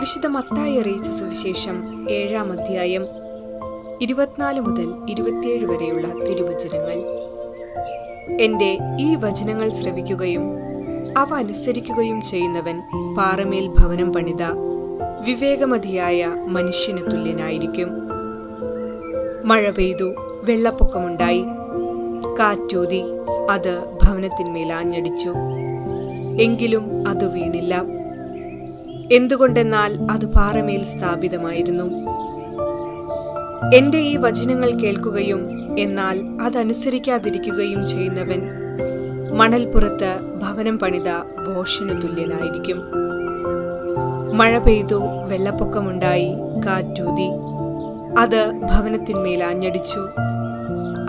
വിശുദ്ധ മത്തായി അറിയിച്ച സുവിശേഷം ഏഴാം അധ്യായം ഇരുപത്തിനാല് മുതൽ ഇരുപത്തിയേഴ് വരെയുള്ള തിരുവചനങ്ങൾ. എന്റെ ഈ വചനങ്ങൾ ശ്രവിക്കുകയും അവ അനുസരിക്കുകയും ചെയ്യുന്നവൻ പാറമേൽ ഭവനം പണിത വിവേകമതിയായ മനുഷ്യന് തുല്യനായിരിക്കും. മഴ പെയ്തു വെള്ളപ്പൊക്കമുണ്ടായി. കാറ്റൂതി അത് ഭവനത്തിന്മേൽ ആഞ്ഞടിച്ചു. എങ്കിലും അത് വീണില്ല. എന്തുകൊണ്ടെന്നാൽ അത് പാറമേൽ സ്ഥാപിതമായിരുന്നു. എന്റെ ഈ വചനങ്ങൾ കേൾക്കുകയും എന്നാൽ അതനുസരിക്കാതിരിക്കുകയും ചെയ്യുന്നവൻ മണൽപ്പുറത്ത് ഭവനം പണിത ഭോഷനു തുല്യനായിരിക്കും. മഴ പെയ്തു വെള്ളപ്പൊക്കമുണ്ടായി കാറ്റൂതി. അത് ഭവനത്തിന്മേൽ ആഞ്ഞടിച്ചു.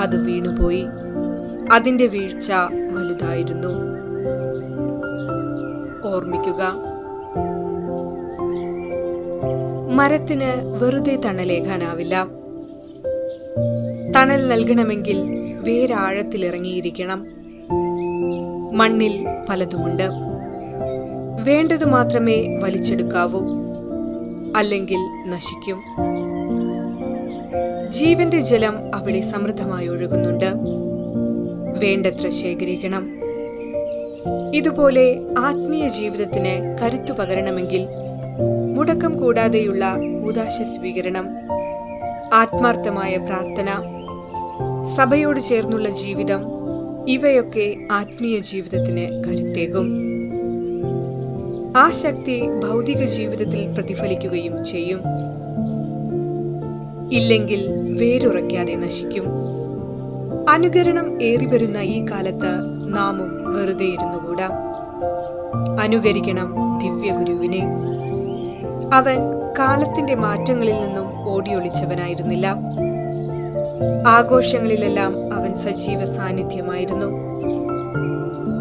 അത് വീണുപോയി. അതിന്റെ വീഴ്ച വലുതായിരുന്നു. ഓർമ്മിക്കുക. മരത്തിന് വെറുതെ തണലേകാനാവില്ല തണൽ നൽകണമെങ്കിൽ വേരാഴത്തിലിറങ്ങിയിരിക്കണം. മണ്ണിൽ പലതുമുണ്ട്. വേണ്ടതു മാത്രമേ വലിച്ചെടുക്കാവൂ. അല്ലെങ്കിൽ നശിക്കും. ജീവന്റെ ജലം അവിടെ സമൃദ്ധമായി ഒഴുകുന്നുണ്ട്. വേണ്ടത്ര ശേഖരിക്കണം. ഇതുപോലെ ആത്മീയ ജീവിതത്തിന് കരുത്തു പകരണമെങ്കിൽ മുടക്കം കൂടാതെയുള്ള ഉദാശ സ്വീകരണം ആത്മാർത്ഥമായ പ്രാർത്ഥന സഭയോട് ചേർന്നുള്ള ജീവിതം ഇവയൊക്കെ ആത്മീയ ജീവിതത്തിന് കരുത്തേകും. ആ ശക്തി ഭൗതിക ജീവിതത്തിൽ പ്രതിഫലിക്കുകയും ചെയ്യും. ഇല്ലെങ്കിൽ വേരുറയ്ക്കാതെ നശിക്കും. അനുകരണം ഏറിവരുന്ന ഈ കാലത്ത് നാമും വെറുതെ ഇരുന്നുകൂടാ അനുകരിക്കണം ദിവ്യഗുരുവിനെ. അവൻ കാലത്തിന്റെ മാറ്റങ്ങളിൽ നിന്നും ഓടിയൊളിച്ചവനായിരുന്നില്ല. ആഘോഷങ്ങളിലെല്ലാം അവൻ സജീവ സാന്നിധ്യമായിരുന്നു.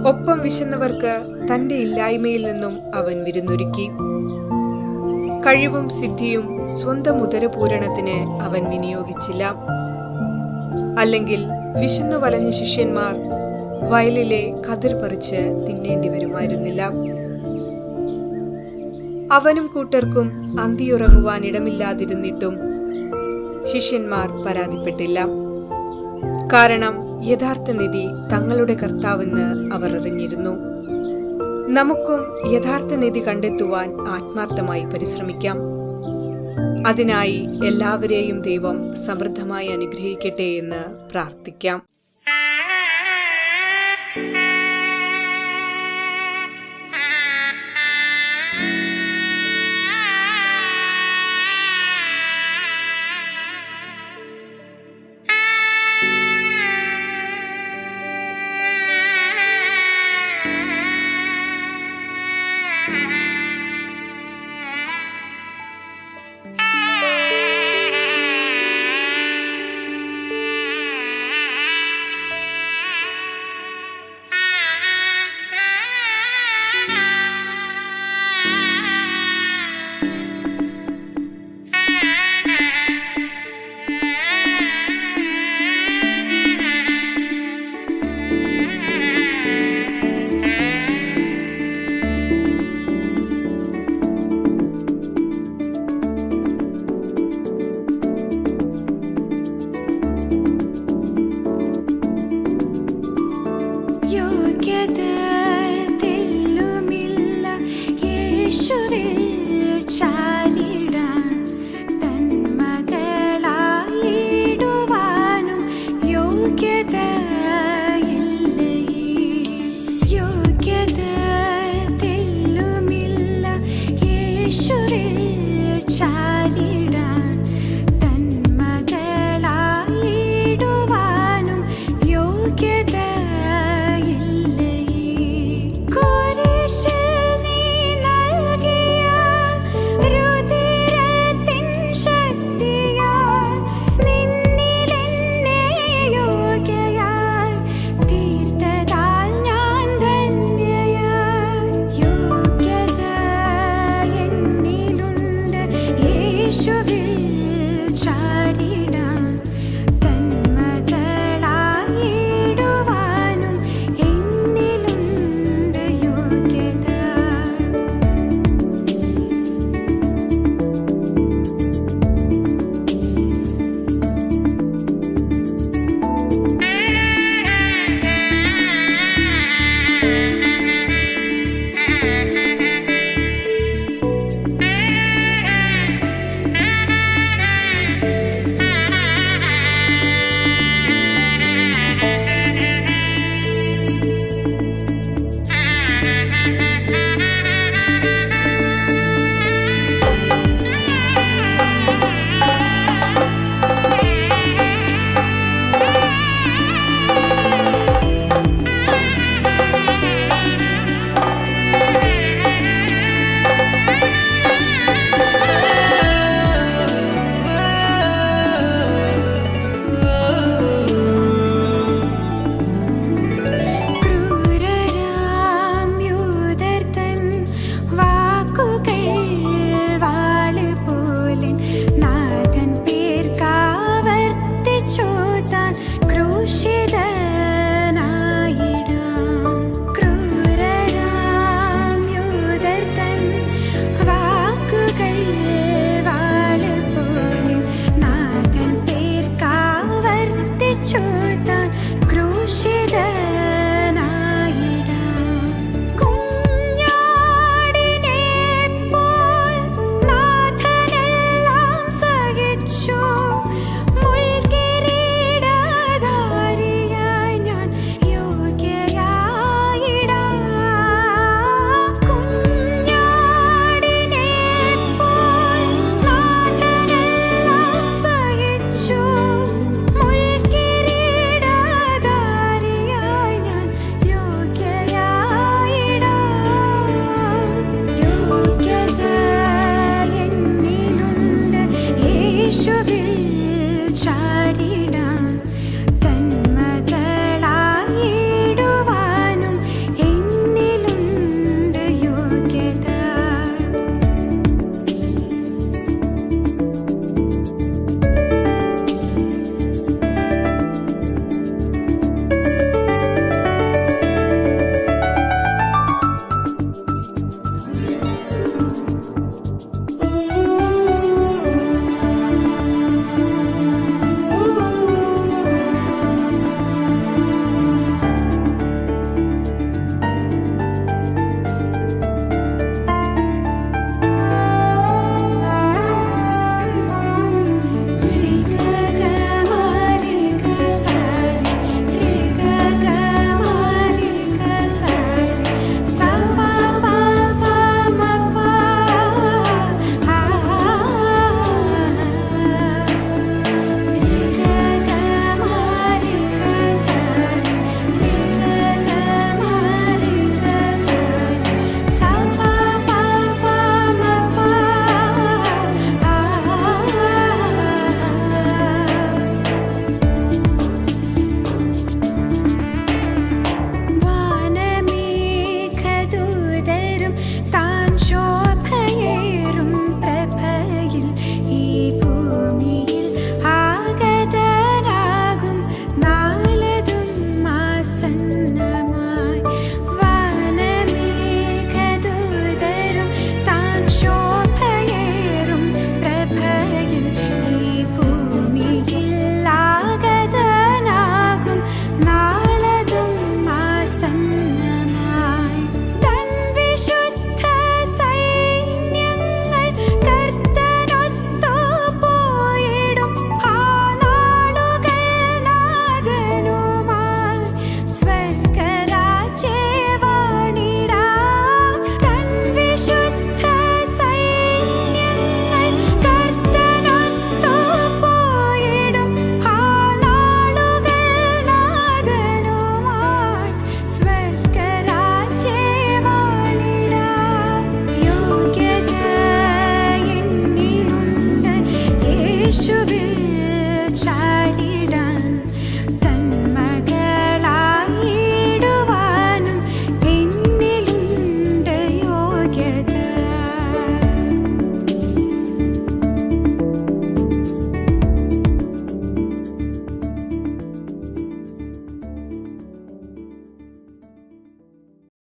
ഒപ്പം വിശന്നവർക്ക് തന്റെ ഇല്ലായ്മയിൽ നിന്നും അവൻ വിരുന്നൊരുക്കി. കഴിവും സിദ്ധിയും സ്വന്തം ഉദരപൂരണത്തിന് അവൻ വിനിയോഗിച്ചില്ല. അല്ലെങ്കിൽ വിശന്നു വലഞ്ഞ ശിഷ്യന്മാർ വയലിലെ കതിർ പറിച്ച് തിന്നേണ്ടി വരുമായിരുന്നില്ല. അവനും കൂട്ടർക്കും അന്തിയുറങ്ങുവാൻ ഇടമില്ലാതിരുന്നിട്ടും ശിഷ്യന്മാർ പരാതിപ്പെട്ടില്ല. കാരണം യഥാർത്ഥ നിധി തങ്ങളുടെ കർത്താവെന്ന് അവർ അറിഞ്ഞിരുന്നു. നമുക്കും യഥാർത്ഥ നിധി കണ്ടെത്തുവാൻ ആത്മാർത്ഥമായി പരിശ്രമിക്കാം. അതിനായി എല്ലാവരെയും ദൈവം സമൃദ്ധമായി അനുഗ്രഹിക്കട്ടെ എന്ന് പ്രാർത്ഥിക്കാം. Música